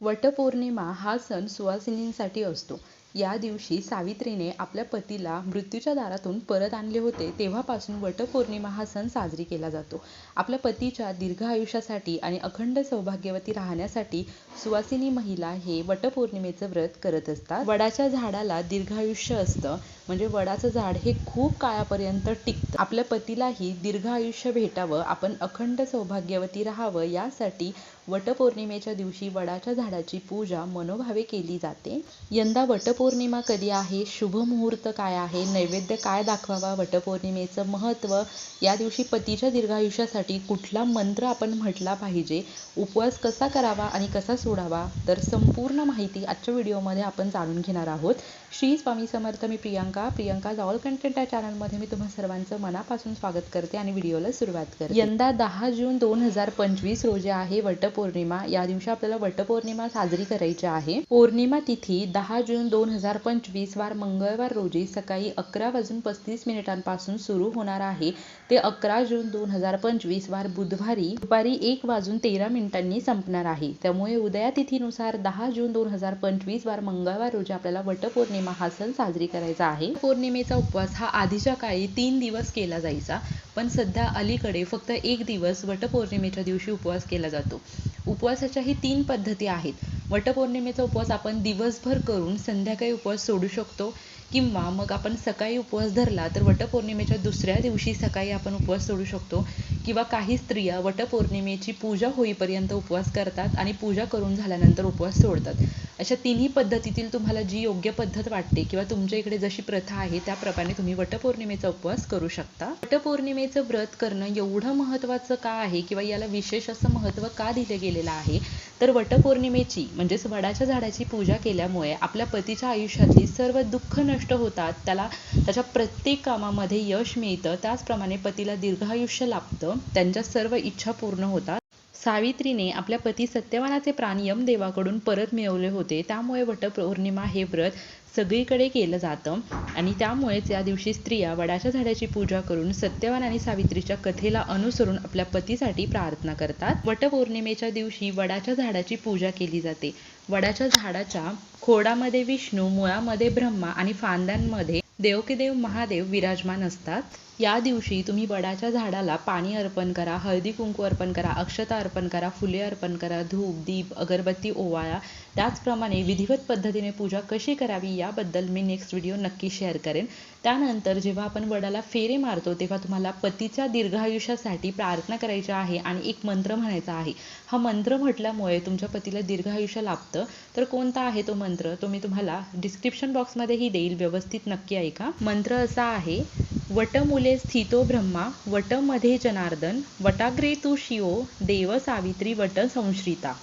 वटपौर्णिमा हा सण सुवासिनींसाठी असतो. या दिवशी सावित्रीने आपल्या पतीला मृत्यूच्या दारातून परत आणले होते तेव्हापासून वटपौर्णिमा हा सण साजरी केला जातो. आपल्या पतीच्या दीर्घ आयुष्यासाठी आणि अखंड सौभाग्यवती राहण्यासाठी सुवासिनी महिला हे वटपौर्णिमेचं व्रत करत असतात. वडाच्या झाडाला दीर्घायुष्य असतं म्हणजे वडाचं झाड हे खूप काळापर्यंत टिकतं. आपल्या पतीलाही दीर्घ आयुष्य भेटावं, आपण अखंड सौभाग्यवती राहावं यासाठी वटपौर्णिमेच्या दिवशी वडाच्या झाडाची पूजा मनोभावे केली जाते. यंदा वटपौर्णिमा कधी आहे, शुभ मुहूर्त काय आहे, नैवेद्य काय दाखवावा, वटपौर्णिमेचं महत्त्व, या दिवशी पतीच्या दीर्घायुष्यासाठी कुठला मंत्र आपण म्हटला पाहिजे, उपवास कसा करावा आणि कसा सोडावा, तर संपूर्ण माहिती आजच्या व्हिडिओमध्ये आपण जाणून घेणार आहोत. श्री स्वामी समर्थ. मी प्रियांका प्रियांका ऑल कंटेंट या चॅनलमध्ये मी तुम्हा सर्वांचं मनापासून स्वागत करते आणि व्हिडिओला सुरुवात करते. यंदा दहा जून दोन हजार पंचवीस रोजी आहे वटपौर्णिमा. या दिवशी आपल्याला वटपौर्णिमा साजरी करायची आहे. पौर्णिमा तिथी दहा जून दोन हजार पंचवीस वार मंगळवार रोजी सकाळी अकरा वाजून पस्तीस मिनिटांपासून सुरू होणार आहे ते अकरा जून दोन हजार पंचवीस वार बुधवारी दुपारी एक वाजून तेरा मिनिटांनी संपणार आहे. त्यामुळे उदया तिथीनुसार दहा जून दोन हजार पंचवीस वार मंगळवार रोजी आपल्याला वटपौर्णिमा हा सण साजरी करायचा आहे. पौर्णिमेचा उपवास हा आधीच्या काळी तीन दिवस केला जायचा पण सध्या अलीकडे फक्त एक दिवस वटपौर्णिमेच्या दिवशी उपवास केला जातो. उपवासाच्याही तीन पद्धती आहेत. वटपौर्णिमेचा उपवास आपण दिवसभर करून संध्याकाळी उपवास सोडू शकतो किंवा मग आपण सकाळी उपवास धरला तर वटपौर्णिमेच्या दुसऱ्या दिवशी सकाळी आपण उपवास सोडू शकतो किंवा काही स्त्रिया वटपौर्णिमेची पूजा होईपर्यंत उपवास करतात आणि पूजा करून झाल्यानंतर उपवास सोडतात. अशा तिन्ही पद्धतीतील तुम्हाला जी योग्य पद्धत वाटते किंवा तुमच्या इकडे जशी प्रथा आहे त्याप्रमाणे तुम्ही वटपौर्णिमेचा उपवास करू शकता. वटपौर्णिमेचं व्रत करणं एवढं महत्त्वाचं का आहे किंवा याला विशेष असं महत्त्व का दिलं गेलेलं आहे तर वटपौर्णिमेची म्हणजेच वडाच्या झाडाची पूजा केल्यामुळे आपल्या पतीच्या आयुष्यातली सर्व दुःख नष्ट होतात. त्याला त्याच्या प्रत्येक कामामध्ये यश मिळतं. त्याचप्रमाणे पतीला दीर्घायुष्य लाभतं. त्यांच्या सर्व इच्छा पूर्ण होतात. सावित्रीने आपल्या पती सत्यवानाचे प्राण यमदेवाकडून परत मिळवले होते. त्यामुळे वटपौर्णिमा हे व्रत सगळीकडे केलं जातं आणि त्यामुळेच या दिवशी स्त्रिया वडाच्या झाडाची पूजा करून सत्यवान आणि सावित्रीच्या कथेला अनुसरून आपल्या पतीसाठी प्रार्थना करतात. वटपौर्णिमेच्या दिवशी वडाच्या झाडाची पूजा केली जाते. वडाच्या झाडाच्या खोडामध्ये विष्णू, मुळामध्ये ब्रह्मा आणि फांद्यांमध्ये देवकीदेव महादेव विराजमान असतात. या दिवशी तुम्ही वडाच्या झाडाला पाणी अर्पण करा, हळदी कुंकू अर्पण करा, अक्षता अर्पण करा, फुले अर्पण करा, धूप, दीप, अगरबत्ती ओवाळा. त्याचप्रमाणे विधिवत पद्धतीने पूजा कशी करावी याबद्दल मी नेक्स्ट व्हिडिओ नक्की शेअर करेन. त्यानंतर जेव्हा आपण वडाला फेरे मारतो तेव्हा तुम्हाला पतीच्या दीर्घायुष्यासाठी प्रार्थना करायची आहे आणि एक मंत्र म्हणायचा आहे. हा मंत्र म्हटल्यामुळे तुमच्या पतीला दीर्घायुष्य लाभतं. तर कोणता आहे तो मंत्र तो मी तुम्हाला डिस्क्रिप्शन बॉक्समध्येही देईल. व्यवस्थित नक्की ऐका. मंत्र असा आहे वटमुले स्थितो ब्रह्मा वटमध्ये जनार्दन वटाग्रे तू शिवो देव सावित्री वट संश्रिता.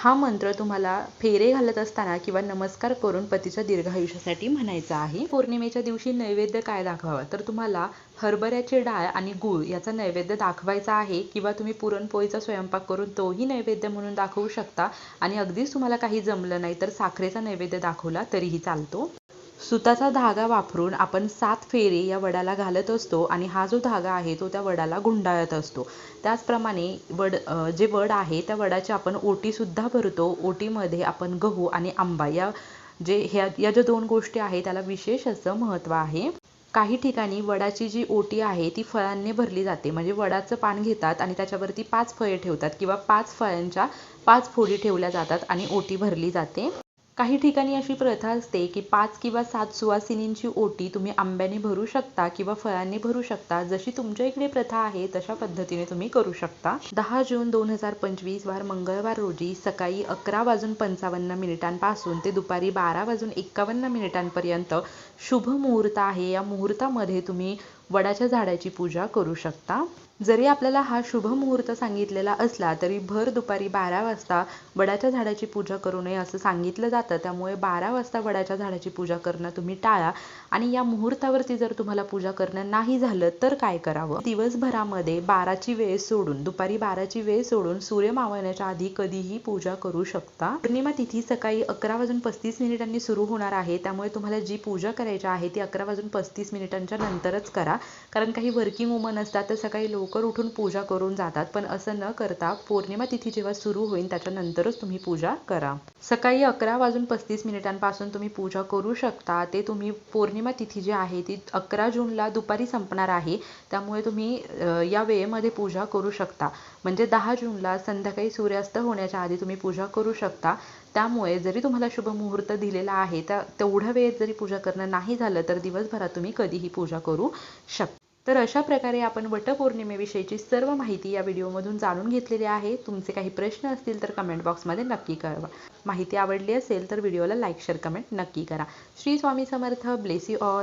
हा मंत्र तुम्हाला फेरे घालत असताना किंवा नमस्कार करून पतीच्या दीर्घायुष्यासाठी म्हणायचा आहे. पौर्णिमेच्या दिवशी नैवेद्य काय दाखवावा तर तुम्हाला हरभऱ्याची डाळ आणि गूळ याचा नैवेद्य दाखवायचा आहे किंवा तुम्ही पुरणपोळीचा स्वयंपाक करून तोही नैवेद्य म्हणून दाखवू शकता आणि अगदीच तुम्हाला काही जमलं नाही तर साखरेचा नैवेद्य दाखवला तरीही चालतो. सुताचा धागा वापरून आपण सात फेरे या वडाला घालत असतो आणि हा जो धागा आहे तो त्या वडाला गुंडाळत असतो. त्याचप्रमाणे वड जे वड आहे त्या वडाची आपण ओटी सुद्धा भरतो. ओटीमध्ये आपण गहू आणि आंबा या जे ह्या या ज्या दोन गोष्टी आहेत त्याला विशेष असं महत्त्व आहे. काही ठिकाणी वडाची जी ओटी आहे ती फळांनी भरली जाते. म्हणजे वडाचं पान घेतात आणि त्याच्यावरती पाच फळे ठेवतात किंवा पाच फळांच्या पाच फोडी ठेवल्या जातात आणि ओटी भरली जाते. काही ठिकाणी अशी प्रथा असते की पाच किंवा सात सुवासिनींची ओटी तुम्ही आंब्याने भरू शकता किंवा फळांनी भरू शकता. जशी तुमच्या इकडे प्रथा आहे तशा पद्धतीने तुम्ही करू शकता. दहा जून दोन हजार पंचवीस वार मंगळवार रोजी सकाळी अकरा वाजून पंचावन्न मिनिटांपासून ते दुपारी बारा वाजून एक्कावन्न मिनिटांपर्यंत शुभ मुहूर्त आहे. या मुहूर्तामध्ये तुम्ही वडाच्या झाडाची पूजा करू शकता. जरी आपल्याला हा शुभ मुहूर्त सांगितलेला असला तरी भर दुपारी बारा वाजता वडाच्या झाडाची पूजा करू नये असं सांगितलं जातं. त्यामुळे बारा वाजता वडाच्या झाडाची पूजा करणं तुम्ही टाळा आणि या मुहूर्तावरती जर तुम्हाला पूजा करणं नाही झालं तर काय करावं? दिवसभरामध्ये बाराची वेळ सोडून दुपारी बाराची वेळ सोडून सूर्य मावळण्याच्या आधी कधीही पूजा करू शकता. पौर्णिमा तिथी सकाळी अकरा वाजून पस्तीस मिनिटांनी सुरू होणार आहे. त्यामुळे तुम्हाला जी पूजा करायची आहे ती अकरा वाजून पस्तीस मिनिटांच्या नंतरच करा. कारण काही वर्किंग वुमन असतात तर सकाळी लवकर उठून पूजा करून जातात. पण असं न करता पौर्णिमा तिथी जेव्हा सुरू होईल त्याच्यानंतरच तुम्ही पूजा करा. सकाळी अकरा वाजून पस्तीस मिनिटांपासून तुम्ही पूजा करू शकता. ते तुम्ही पौर्णिमा तिथी जी आहे ती अकरा जूनला दुपारी संपणार आहे. त्यामुळे तुम्ही या वेळेमध्ये पूजा करू शकता. म्हणजे दहा जूनला संध्याकाळी सूर्यास्त होण्याच्या आधी तुम्ही पूजा करू शकता. त्यामुळे जरी तुम्हाला शुभ मुहूर्त दिलेला आहे त्या तेवढ्या वेळेत जरी पूजा करणं नाही झालं तर दिवसभरात तुम्ही कधीही पूजा करू शकता तर अशा प्रकारे आपण वटपौर्णिमेविषयीची सर्व माहिती या व्हिडिओमधून जाणून घेतलेली आहे. तुमचे काही प्रश्न असतील तर कमेंट बॉक्समध्ये नक्की कळवा. माहिती आवडली असेल तर व्हिडिओला लाईक शेअर कमेंट नक्की करा. Shri Swami Samarth. Bless you all